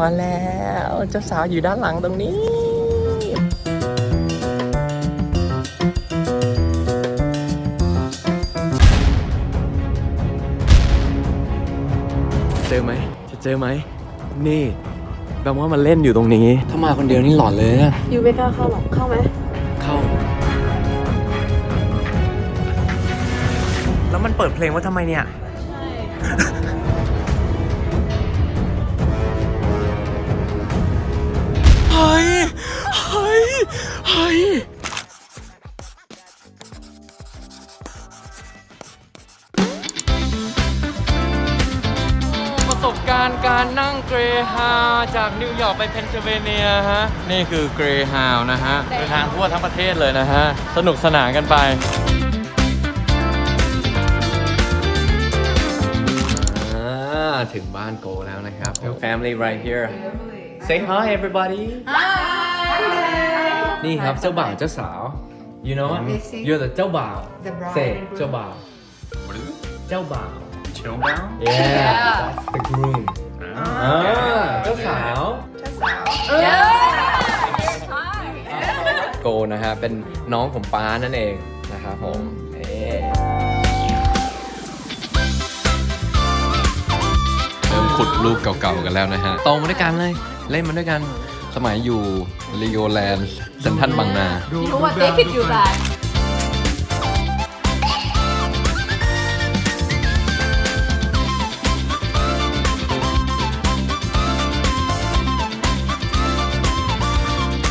มาแล้วเจ้าสาวอยู่ด้านหลังตรงนี้เจอไหมจะเจอไหมนี่แปลว่ามันเล่นอยู่ตรงนี้ ถ้ามาคนเดียวนี่หลอนเลยนะยูไม่กล้าเข้าหรอกเข้าไหมเข้า แล้วมันเปิดเพลงว่าทำไมเนี่ย เฮ้ยประสบการณ์การนั่งเกรฮาวจากนิวยอร์กไปเพนซิลเวเนียฮะ นี่คือเกรฮาวนะฮะเดินทางทั่วทั้งประเทศเลยนะฮะ สนุกสนานกันไป ถึงบ้านโกแล้วนะครับ family right here say hi everybody นี่ครับ เจ้าบ่าวเจ้าสาว you know you're the เจ้าบ่าว The bride say and groom เจ้าบ่าว What is it? เจ้าบ่าว Chill down? yeah that's the groom อ่าเจ้าสาว โกนะฮะ เป็นน้องของป้านั่นเองนะครับผมเอ๊เริ่มขุดรูปเก่าๆกันแล้วนะฮะโตมาด้วยกันเลย เล่นมาด้วยกัน สมัยอยู่ลีโอแลนด์เซนทันบางนา You know what they could do that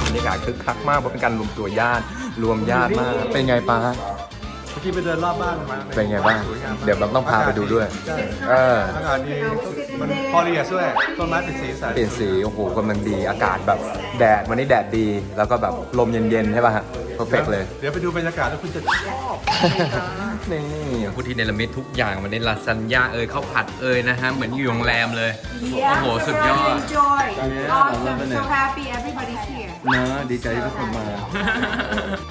บรรยากาศคึกคักมากเพราะเป็นการรวมตัวญาติรวมญาติมาก เป็นไงป้าเมื่อกี้ไปเดินรอบบ้านมาเป็นไงบ้าง เดี๋ยวเราต้องพาไปดูด้วยใช่เออ อากาศดี มันพอดีอะช่วยต้นไม้เป็นสีสันเปลี่ยนสีโอ้โหกำลังดีอากาศแบบแดดวันนี้แดดดีแล้วก็แบบลมเย็นๆใช่ป่ะฮะเพอร์เฟกเลย เดี๋ยวไปดูบรรยากาศแล้วคุณจะชอบ นี่ผู้ที่เนรมิตทุกอย่างวันนี้ลาซานญ่าเอยข้าวผัดเอยนะฮะเหมือนอยู่โรงแรมเลยโอ้โห สุดยอด Enjoy. Awesome. So happy everybody's here. นะดีใจที่ทุกคนมา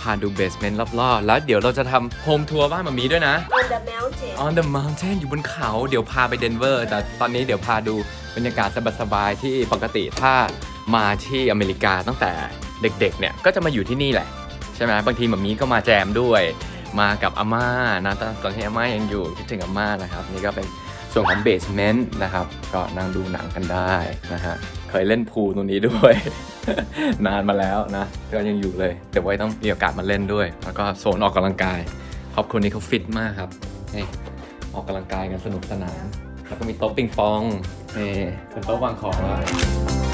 พาดูเบสเมนต์รอบๆ แล้วเดี๋ยวเราจะทำโฮมทัวร์บ้านมามีด้วยนะ On the mountain On the mountain อยู่บนเขา เดี๋ยวพาไปเดนเวอร์ แต่ตอนนี้เดี๋ยวพาดูบรรยากาศสบายๆ ที่ปกติถ้ามาที่อเมริกาตั้งแต่เด็กๆ เนี่ย ก็จะมาอยู่ที่นี่แหละ ใช่ไหมบางทีหมามีก็มาแจมด้วย มากับอาม่านะตอนตอนที่อาม่ายังอยู่คิดถึงอาม่านะครับ นี่ก็เป็น ส่วนของเบสเมนต์นะครับ ก็นั่งดูหนังกันได้นะฮะ เคยเล่นพูลตรงนี้ด้วย นานมาแล้วนะ ก็ยังอยู่เลย แต่วไว้ต้องมีโอกาสมาเล่นด้วย แล้วก็โซนออกกำลังกายครอบครัวนี้เขาฟิตมากครับนี่ออกกำลังกายกันสนุกสนาน แล้วก็มีโต๊ะปิงปองนี่เป็นโต๊ะวางของแล้ว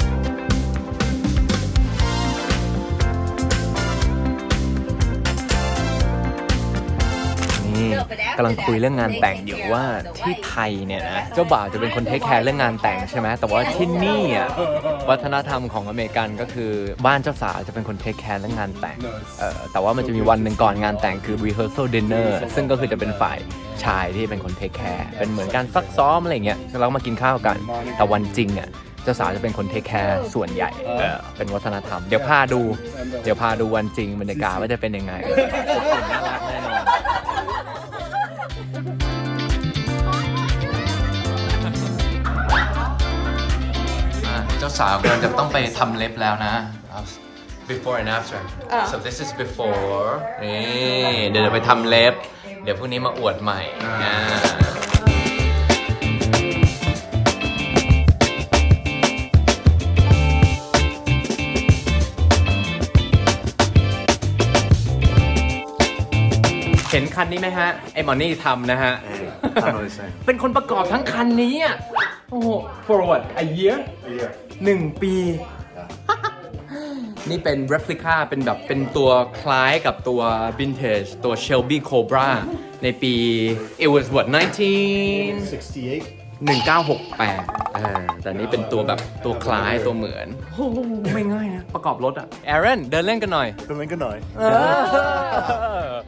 กำลังคุยเรื่องงานแต่งอยู่ว่าที่ไทยเนี่ยนะเจ้าบ่าวจะเป็นคนเทคแคร์เรื่องงานแต่งใช่ไหมแต่ว่าที่นี่อะวัฒนธรรมของอเมริกันก็คือบ้านเจ้าสาวจะเป็นคนเทคแคร์เรื่องงานแต่งเออแต่ว่ามันจะมีวันหนึ่งก่อนงานแต่งคือ rehearsal dinner ซึ่งก็คือจะเป็นฝ่ายชายที่เป็นคนเทคแคร์เป็นเหมือนการซักซ้อมอะไรอย่างเงี้ยแล้วมากินข้าวกัน แต่วันจริงอะเจ้าสาวจะเป็นคนเทคแคร์ส่วนใหญ่เออเป็นวัฒนธรรม เดี๋ยวพาดู เดี๋ยวพาดูวันจริงบรรยากาศว่าจะเป็นยังไงน่ารักแน่นอนาสาวกำลังจะต้องไปทำเล็บแล้วนะ before and after so this is before นี่เดี๋ยวไปทำเล็บ เดี๋ยวพรุ่งนี้มาอวดใหม่อ่เห็นคันนี้ไหมฮะ ไอ้มอนี่ทำนะฮะ I don't know what เป็นคนประกอบทั้งคันนี้อะ โอ้โห for what a year A year. 1 ปี นี่เป็น replica เป็นแบบเป็นตัวคล้ายกับตัว vintage ตัว Shelby Cobra ในปี it was what 19 68 1968เออแต่นี่เป็นตัวแบบตัวคล้ายตัวเหมือนโอ้โหไม่ง่ายนะ ประกอบรถอะ Aaron เดินเล่นกันหน่อยเป็นเหมือนกันหน่อย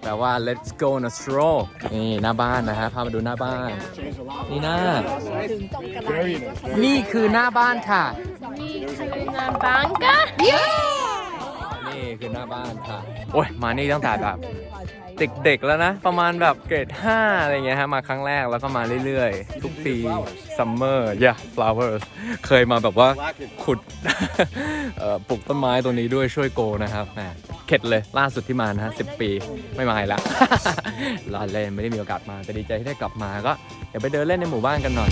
แปลว่า let's go on a stroll นี่หน้าบ้านนะฮะ พามาดูหน้าบ้าน นี่หน้านี่คือหน้าบ้านค่ะ นี่คืองานบังกะ นี่คือหน้าบ้านค่ะ โอ้ย มานี่ตั้งแต่แบบ เด็กๆแล้วนะ ประมาณแบบเกรด 5 อะไรเงี้ยฮะ มาครั้งแรกแล้วก็มาเรื่อยๆ ทุกปีซัมเมอร์ yeah flowers เคยมาแบบว่าขุดปลูกต้นไม้ตัวนี้ด้วยช่วยโกนะครับแหมเข็ดเลยล่าสุดที่มานะฮะ10ปีไม่มาอีกแล้วรอเล่นไม่ได้มีโอกาสมาแต่ดีใจที่ได้กลับมาก็เดี๋ยวไปเดินเล่นในหมู่บ้านกันหน่อย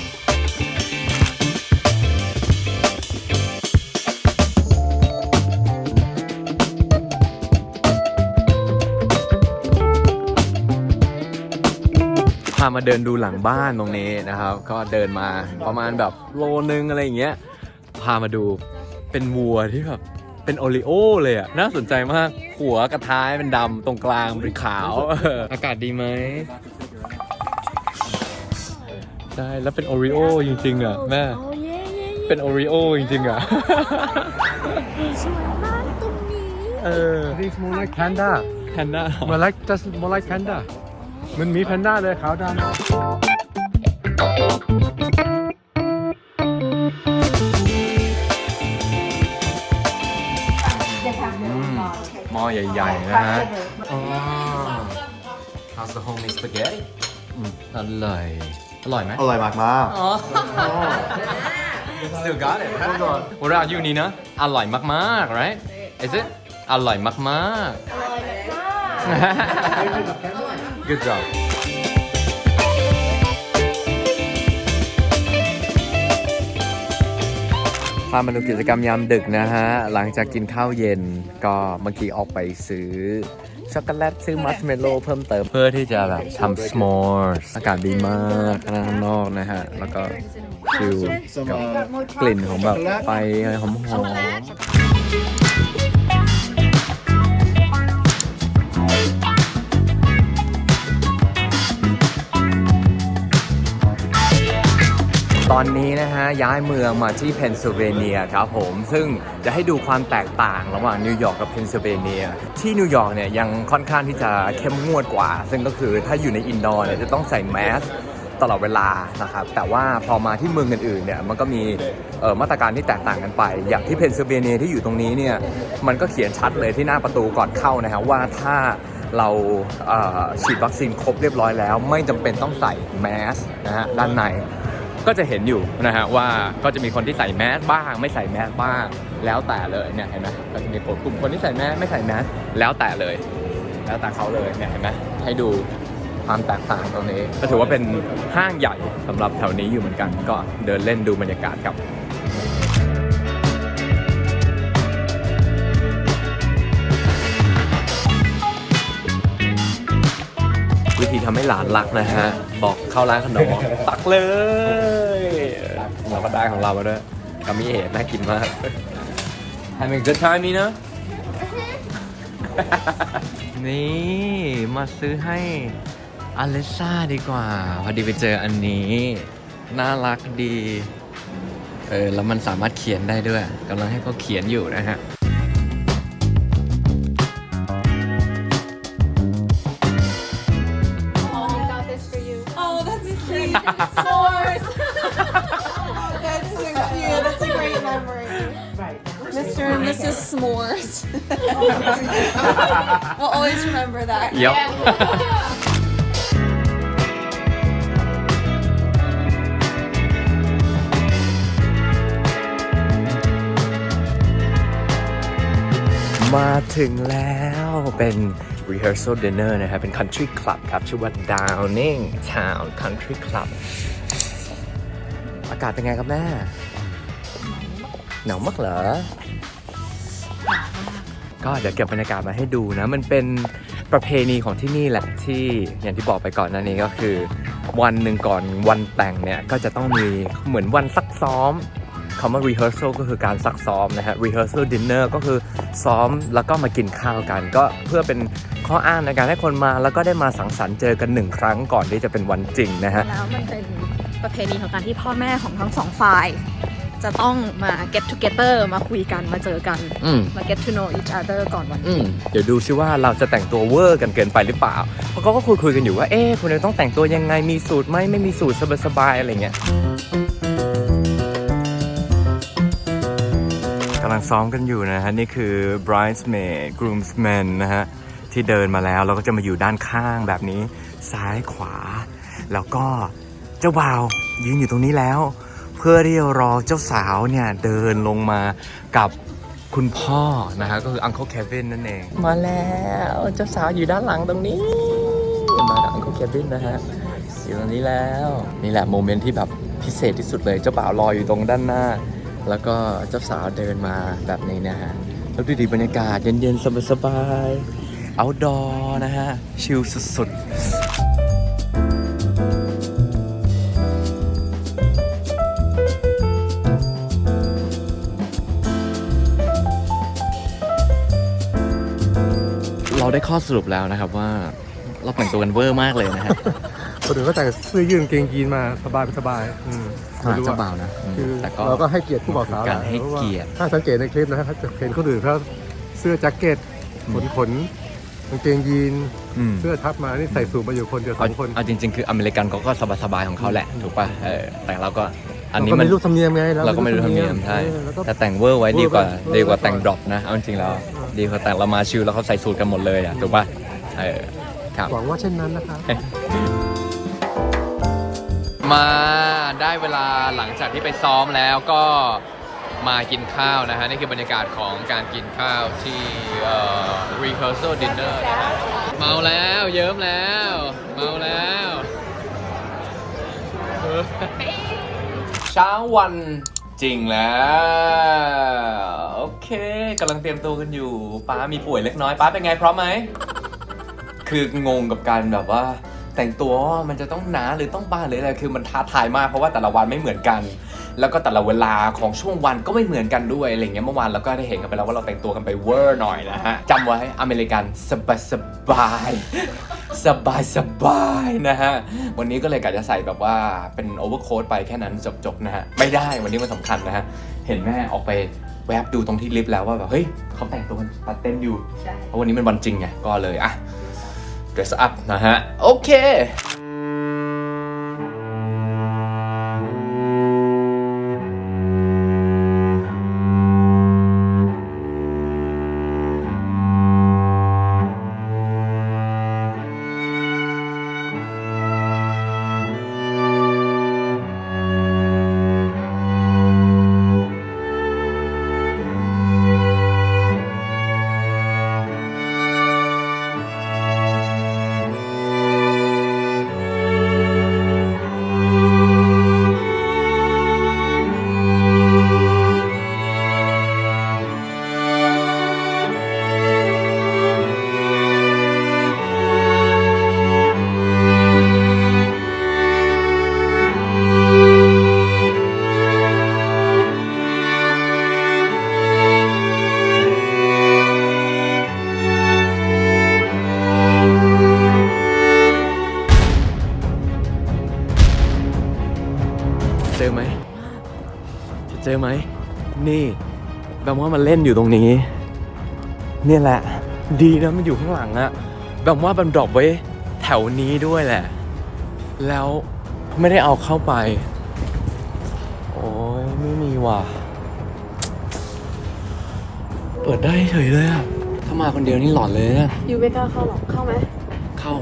พามาเดินดูหลังบ้านตรงนี้นะครับ ก็เดินมาประมาณแบบโลนึงอะไรอย่างเงี้ย พามาดูเป็นวัวที่แบบเป็นโอริโอเลยอะน่าสนใจมาก หัวกระท้ายเป็นดำตรงกลางเป็นขาวเอออากาศดีไหมใช่ แล้วเป็นโอริโอจริงๆอะแม่โอ้เย่เย่เป็นโอริโอจริงๆอะสวยมากตรงนี้ เออ I think it's more like panda แพนด้า more like just more like panda มันมีแพนด้าเลยขาวดำหม้อใหญ่ๆนะฮะอ๋อ How's the homemade spaghetti อืมอร่อย อร่อยไหม อร่อยมากมากอ๋อ Still got it What about you Nina อร่อยมากๆ right Is it อร่อยมากอร่อยมากๆ Good job พามาดูกิจกรรมยามดึกนะฮะ หลังจากกินข้าวเย็นก็เมื่อกี้ออกไปซื้อช็อกโกแลตซื้อมัชเมลโล่เพิ่มเติมเพื่อที่จะแบบทำสมอร์อากาศดีมากข้างนอกนะฮะ แล้วก็ชิลกับกลิ่นของแบบไฟหอม อนนี้นะฮะ ย้ายเมืองมาที่เพนซิลเวเนียครับผม ซึ่งจะให้ดูความแตกต่างระหว่างนิวยอร์กกับเพนซิลเวเนีย ที่นิวยอร์กเนี่ยยังค่อนข้างที่จะเข้มงวดกว่า ซึ่งก็คือถ้าอยู่ในอินดอร์เนี่ยจะต้องใส่แมสตลอดเวลานะครับ แต่ว่าพอมาที่เมืองอื่นๆเนี่ยมันก็มีมาตรการที่แตกต่างกันไป อย่างที่เพนซิลเวเนียที่อยู่ตรงนี้เนี่ยมันก็เขียนชัดเลยที่หน้าประตูก่อนเข้านะฮะว่าถ้าเราฉีดวัคซีนครบเรียบร้อยแล้ว ไม่จำเป็นต้องใส่แมสนะฮะด้านใน ก็จะเห็นอยู่นะฮะว่าก็จะมีคนที่ใส่แมสบ้าง ไม่ใส่แมสบ้าง แล้วแต่เลยเนี่ยเห็นไหมก็จะมีกลุ่มคนที่ใส่แมสไม่ใส่แมสแล้วแต่เลย แล้วแต่เขาเลยเนี่ยเห็นไหมให้ดูความแตกต่างตรงนี้ ก็ถือว่าเป็นห้างใหญ่สำหรับแถวนี้อยู่เหมือนกัน ก็เดินเล่นดูบรรยากาศกับวิธีทำให้หลานรักนะฮะ บอกเข้าร้านขนมบอกตักเลย เราก็ได้ของเรามาด้วยกามิเอะน่ากินมาก Having a good time นี่นะนี่มาซื้อให้อเลซ่าดีกว่า พอดีไปเจออันนี้ น่ารักดี เออ แล้วมันสามารถเขียนได้ด้วยกำลังให้เขาเขียนอยู่นะฮะ we'll always remember that. Yep. มาถึงแล้วเป็น rehearsal dinner นะครับ เป็น country club ครับ ชื่อว่า Downing Town Country Club อากาศเป็นไงครับแม่หนาวมากเหรอ ก็เดี๋ยวเก็บบรรยากาศมาให้ดูนะ มันเป็นประเพณีของที่นี่แหละที่อย่างที่บอกไปก่อนหน้านี้ก็คือ วันหนึ่งก่อนวันแต่งเนี่ยก็จะต้องมีเหมือนวันซักซ้อมคำว่า rehearsal ก็คือการซักซ้อมนะฮะ rehearsal dinner ก็คือซ้อมแล้วก็มากินข้าวกัน ก็เพื่อเป็นข้ออ้างในการให้คนมา แล้วก็ได้มาสังสรรค์เจอกันหนึ่งครั้งก่อนที่จะเป็นวันจริงนะฮะ แล้วมันเป็นประเพณีของการที่พ่อแม่ของทั้งสองฝ่าย จะต้องมา get together มาคุยกันมาเจอกัน อืม มา get to know each other ก่อนวันอืมเดี๋ยวดูซิว่าเราจะแต่งตัวเวอร์กันเกินไปหรือเปล่า เพราะเขาก็คุยคุยๆกันอยู่ว่า เอ๊ะคุณจะต้องแต่งตัวยังไง มีสูตรไหมไม่มีสูตรสบายๆอะไรเงี้ยกำลังซ้อมกันอยู่นะฮะ นี่คือ bridesmaid groomsmen นะฮะ ที่เดินมาแล้วเราก็จะมาอยู่ด้านข้างแบบนี้ ซ้ายขวา แล้วก็เจ้าบ่าวยืนอยู่ตรงนี้แล้ว เพื่อที่จะรอเจ้าสาวเนี่ยเดินลงมากับคุณพ่อนะฮะก็คือ Uncle Kevin นั่นเอง มาแล้วเจ้าสาวอยู่ด้านหลังตรงนี้ มากับ Uncle Kevin นะฮะอยู่ตรงนี้แล้วนี่แหละโมเมนต์ที่แบบพิเศษที่สุดเลยเจ้าบ่าวรออยู่ตรงด้านหน้า แล้วก็เจ้าสาวเดินมาแบบนี้นะฮะแล้วดูดิบรรยากาศเย็นๆสบายๆเอาดอนะฮะชิลสุดๆ ได้ข้อสรุปแล้วนะครับว่าเราแต่งตัวกันเวอร์มากเลยนะฮะคนอื่นก็แต่งเสื้อยืดกางเกงยีนมาสบายสบายอืมหาเจ้าบ่าวนะอืมคือแต่ก็เราก็ให้เกียรติผู้บ่าวสาวการให้พราะว่าเกียรติถ้าสังเกตในคลิปนะฮะจะเห็นคนอื่นเขาเสื้อแจ็คเก็ตขนขนกางเกงยีนอืมเสื้อทับมานี่ใส่สูทมาอยู่คนเดียวสเอาองคนเอาจริง ๆ คืออเมริกันเขาก็สบายๆของเขาแหละถูกป่ะเออแต่เราก็ อันนี้เราก็มันไม่รู้ธรรมเนียมไงเราก็ไม่รู้ธรรมเนียมใช่เออแล้วก็ แต่แต่งเวอร์ไว้ดีกว่าเวอร์ไว้ดีกว่าแต่งเวอร์ไว้ดรอปนะเอาจริงๆแล้ว ดีกว่าแต่งเรามาชิลแล้วเขาใส่สูทกันหมดเลยอะถูกป่ะเออครับ หวังว่าเช่นนั้นนะครับมาได้เวลาหลังจากที่ไปซ้อมแล้วก็มากินข้าวนะฮะ นี่คือบรรยากาศของการกินข้าวที่เอ่อ rehearsal dinner นะฮะเมาแล้ว เยิ้มแล้ว เมาแล้วเเช้าวันจริงแล้ว โอเคกำลังเตรียมตัวกันอยู่ป้ามีป่วยเล็กน้อยป้าเป็นไงพร้อมไหม คืองงกับการแบบว่า แต่งตัวมันจะต้องหนาหรือต้องบางหรืออะไรคือมันท้าทายมากเพราะว่าแต่ละวันไม่เหมือนกัน แล้วก็แต่ละเวลาของช่วงวันก็ไม่เหมือนกันด้วยอะไรเงี้ยเมื่อวานเราก็ได้เห็นกันไปแล้วว่าเราแต่งตัวกันไปเวอร์หน่อยนะฮะจำไว้อเมริกันสบายสบายสบายสบายนะฮะ วันนี้ก็เลยกะจะใส่แบบว่าเป็นโอเวอร์โค้ทไปแค่นั้นจบๆนะฮะ ไม่ได้วันนี้มันสำคัญนะฮะ เห็นแม่ออกไปแวบดูตรงที่ลิฟต์แล้วว่าแบบ เฮ้ยเขาแต่งตัวกันตัดเต้นอยู่ เพราะวันนี้เป็นวันจริงไง ก็เลย อะ dress up นะฮะ โอเค อไหม นี่แบบว่ามันเล่นอยู่ตรงนี้ เนี่ยแหละ ดีนะมันอยู่ข้างหลังอะแบบว่ามันดรอปไว้แถวนี้ด้วยแหละ แล้วไม่ได้เอาเข้าไป โอ้ยไม่มีว่ะ เปิดได้เฉยเลยอะถ้ามาคนเดียวนี่หลอนเลยอะยูไม่กล้าเข้าหรอกเข้าไหมเข้า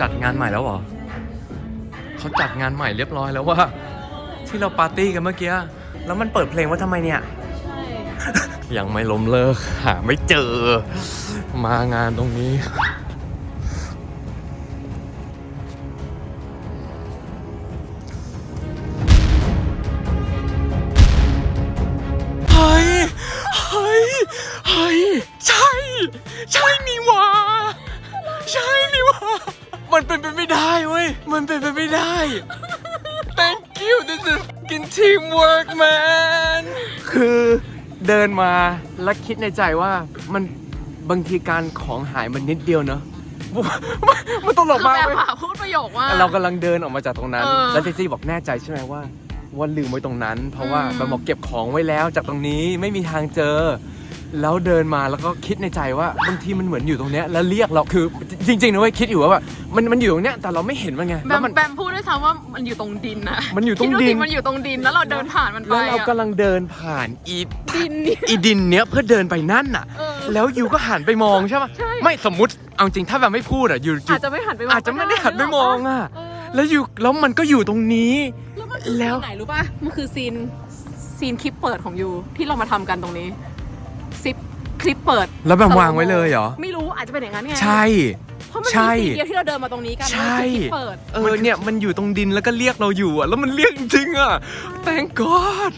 จัดงานใหม่แล้วเหรอ เขาจัดงานใหม่เรียบร้อยแล้วว่า ที่เราปาร์ตี้กันเมื่อกี้ แล้วมันเปิดเพลงว่าทำไมเนี่ยใช่ยังไม่ล้มเลิกหาไม่เจอ มางานตรงนี้ เฮ้ย เฮ้ย เฮ้ย ใช่ ใช่นี่ เป็นไปไม่ได้ Thank you this is fucking teamwork man คือเดินมาแล้วคิดในใจว่ามันบางทีการของหายมันนิดเดียวเนอะมันตลกคือมากแบบเว้ย ว่าพูดประโยคว่า เรากำลังเดินออกมาจากตรงนั้น เออแล้วเจซี่บอกแน่ใจใช่ไหมว่าว่าลืมไว้ตรงนั้น เพราะว่าอืม แบบบอกเก็บของไว้แล้วจากตรงนี้ไม่มีทางเจอ แล้วเดินมาแล้วก็คิดในใจว่าบางทีมันเหมือนอยู่ตรงเนี้ยแล้วเรียกเราคือจริงๆนะเว้ยคิดอยู่ว่าแบบมันมันอยู่ตรงเนี้ยแต่เราไม่เห็นมันไงแบแล้วมมันแบมพูดด้วยซ้ำว่ามันอยู่ตรงดินนะมันอยู่ตรงคิว่าดินสิมันอยู่ตรงดินแล้วเราเดินผ่านมันไปแล้วเราอะกำลังเดินผ่านอีดินเนี่ย อีดินเนี้ยเพื่อเดินไปนั่นน่ะ เออแล้วยูก็หันไปมองใช่ปะใช่ ไม่สมมติเอาจริงถ้าแบบไม่พูดอะยูยูอาจจะไม่หันไปมองอาจจะไม่ได้หันไปมองอะ เออแล้วอยู่แล้วมันก็อยู่ตรงนี้ แล้วมันคือแล้ซีวนไหนรู้ป่ะมันคือซีนซีนคลิปเปิดของยูที่เรามาทำกันตรงนี้ซิป คลิปเปิดแล้วแบบวางไว้เลยเหรอ ไม่รู้อาจจะเป็นอย่างนั้นไงใช่ เพราะมันใช่ มีซีนเดียวที่เราเดินมาตรงนี้กันใช่มันคือคลิปเปิด เออเนี่ยมันอยู่ตรงดินแล้วก็เรียกเราอยู่อะแล้วมันเรียกจริงๆอะ thank god